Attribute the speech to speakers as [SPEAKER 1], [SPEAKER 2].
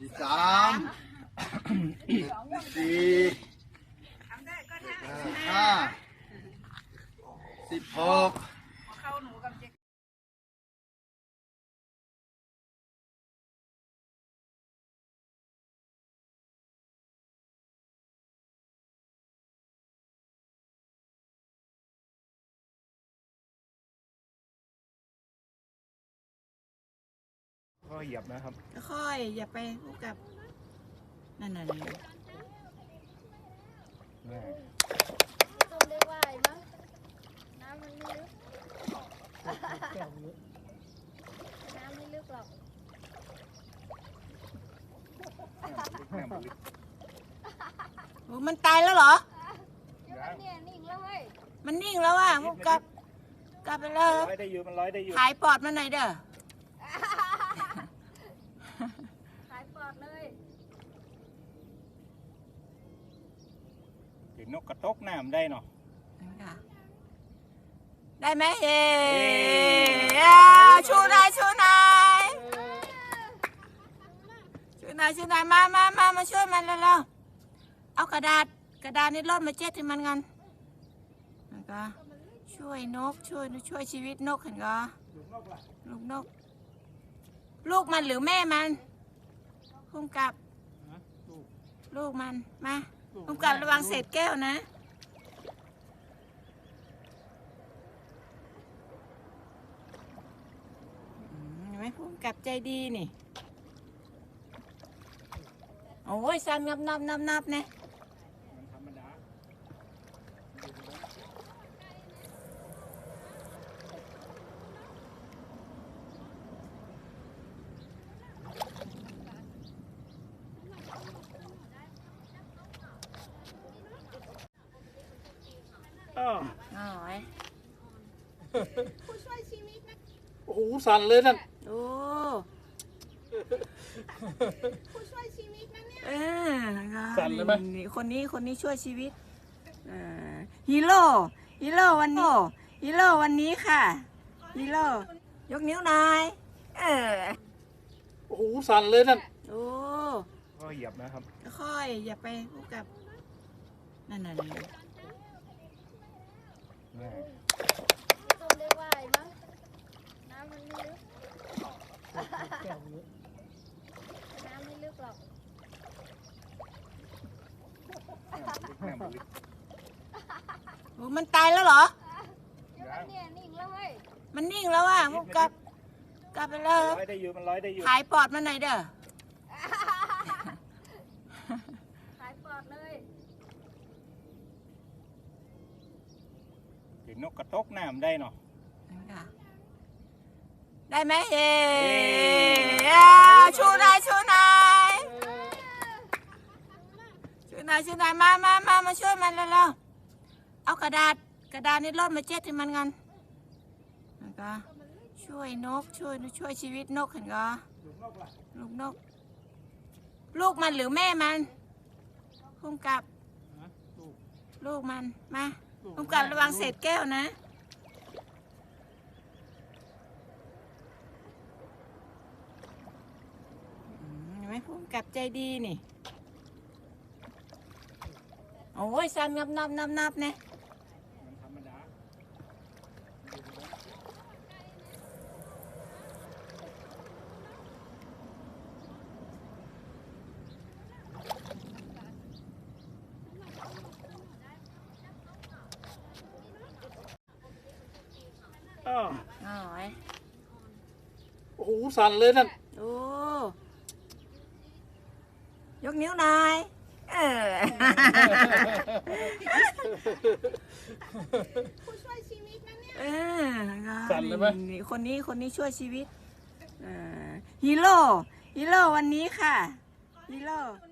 [SPEAKER 1] สิบสามสี่ห้าสิบหก
[SPEAKER 2] ก็เหยียบนะครับ
[SPEAKER 3] ค่อยๆอย่าไปพูดกับ นั่นน่ะนี่
[SPEAKER 2] แม่
[SPEAKER 4] ต้มได้ไหวมั้งน้ำมันไม่ลึกน้ำไม่ลึกหรอก
[SPEAKER 2] แม่มันลึก
[SPEAKER 3] โอ้มันตายแล้วเหรอ
[SPEAKER 4] เดี๋ยวมันเนี่ยนิ่งแล้วเว้ย
[SPEAKER 3] มันนิ่งแล้วอะพูดกับ กลับไปเลย
[SPEAKER 2] ร้อยได้อยู่มันร้อยได้อยู่
[SPEAKER 3] ถ่ายปอดมาหน่อยเด้อ
[SPEAKER 4] หายปลอดเลย
[SPEAKER 2] เห็ นนกกระตกน้ำได้เนาะ
[SPEAKER 3] ได้ไหมเฮ้
[SPEAKER 2] เย้
[SPEAKER 3] ชูหนายชูหนายชูหนายชูหนายมามามามาช่วยมันเร็วๆเอากระดาษกระดาษนี่รดมาเจ็ดให้มันกันแล้วก็ช่วยนกช่วยช่วยชีวิตนกเห็นก็ลูกนก ลูกมันหรือแม่มันพุ่มกับ ลูกมันมา พุ่มกับระวังเศษแก้วนะอืมเห็นไหม่พุ่มกับใจดีนี่ โอ้ยสั่นงับนับนับนับเนี่ย
[SPEAKER 2] มันธรรมดา
[SPEAKER 3] อ๋อย
[SPEAKER 1] โอ้โหสั่นเลยนั่น
[SPEAKER 3] โอ้
[SPEAKER 4] ผู้ช่วยชีวิตนะเนี่ย
[SPEAKER 3] เออนะคะ
[SPEAKER 1] สั่นเลยไหม
[SPEAKER 3] นี่คนนี้คนนี้ช่วยชีวิตเออฮีโร่ฮีโร่วันนี้ฮีโร่วันนี้ค่ะฮีโร่ยกนิ้วหน่อยเออ
[SPEAKER 1] โอ้โหสั่นเลยนั่น
[SPEAKER 3] โอ้
[SPEAKER 2] ก็เหยียบนะครับ
[SPEAKER 3] ค่อยๆอย่าไปพูดกับนั่นน่ะนี่
[SPEAKER 2] แม่
[SPEAKER 4] ต้มได้ไหวมั้งน้ำมันไม่ลึกน้ำไม่ลึกหรอก
[SPEAKER 2] แม่มันลึก
[SPEAKER 3] โอ้มันตายแล้วเหรอ
[SPEAKER 4] เดี๋ยวมันเนี่ยนิ่งแล้วเว้ย
[SPEAKER 3] มันนิ่งแล้วอะพุ่มกับกลับไปเลย
[SPEAKER 2] ร้อยได้อยู่มันร้อยได้อยู่
[SPEAKER 3] ถ่ายปอดมาหน่อยเด้อ
[SPEAKER 4] หายปลอดเลย
[SPEAKER 2] เห็ นนกกระตกน้ำได้เนาะ
[SPEAKER 3] ได้ไหมเฮ้
[SPEAKER 2] เย้
[SPEAKER 3] ชูหนายชูหนายชูหนายชูหนายมามามามาช่วยมันเร็วๆเอากระดาษกระดาษนี่รดมาเจ็ดให้มันกันแล้วก็ช่วยนกช่วยช่วยชีวิตนกเห็นก็ลูกนก ลูกมันหรือแม่มันพุ่มกับ ลูกมันมา พุ่มกับระวังเศษแก้วนะอืมเห็นไม่พุ่มกับใจดีนี่ โอ้ยสั่นงับนับนับนับเนี่ย
[SPEAKER 2] มันธรรมดา
[SPEAKER 1] อ้าว
[SPEAKER 3] อ๋อย
[SPEAKER 1] โอ้โหสั่นเลยนั่น
[SPEAKER 3] โอ้ยกนิ้วหน่อย เออ
[SPEAKER 4] ผู้ช่วยชีวิตนะเนี่ย
[SPEAKER 3] เออนะคะ
[SPEAKER 1] สั่นเลยไหม
[SPEAKER 3] นี่คนนี้คนนี้ช่วยชีวิตเออฮีโร่ฮีโร่วันนี้ค่ะฮีโร่
[SPEAKER 4] คน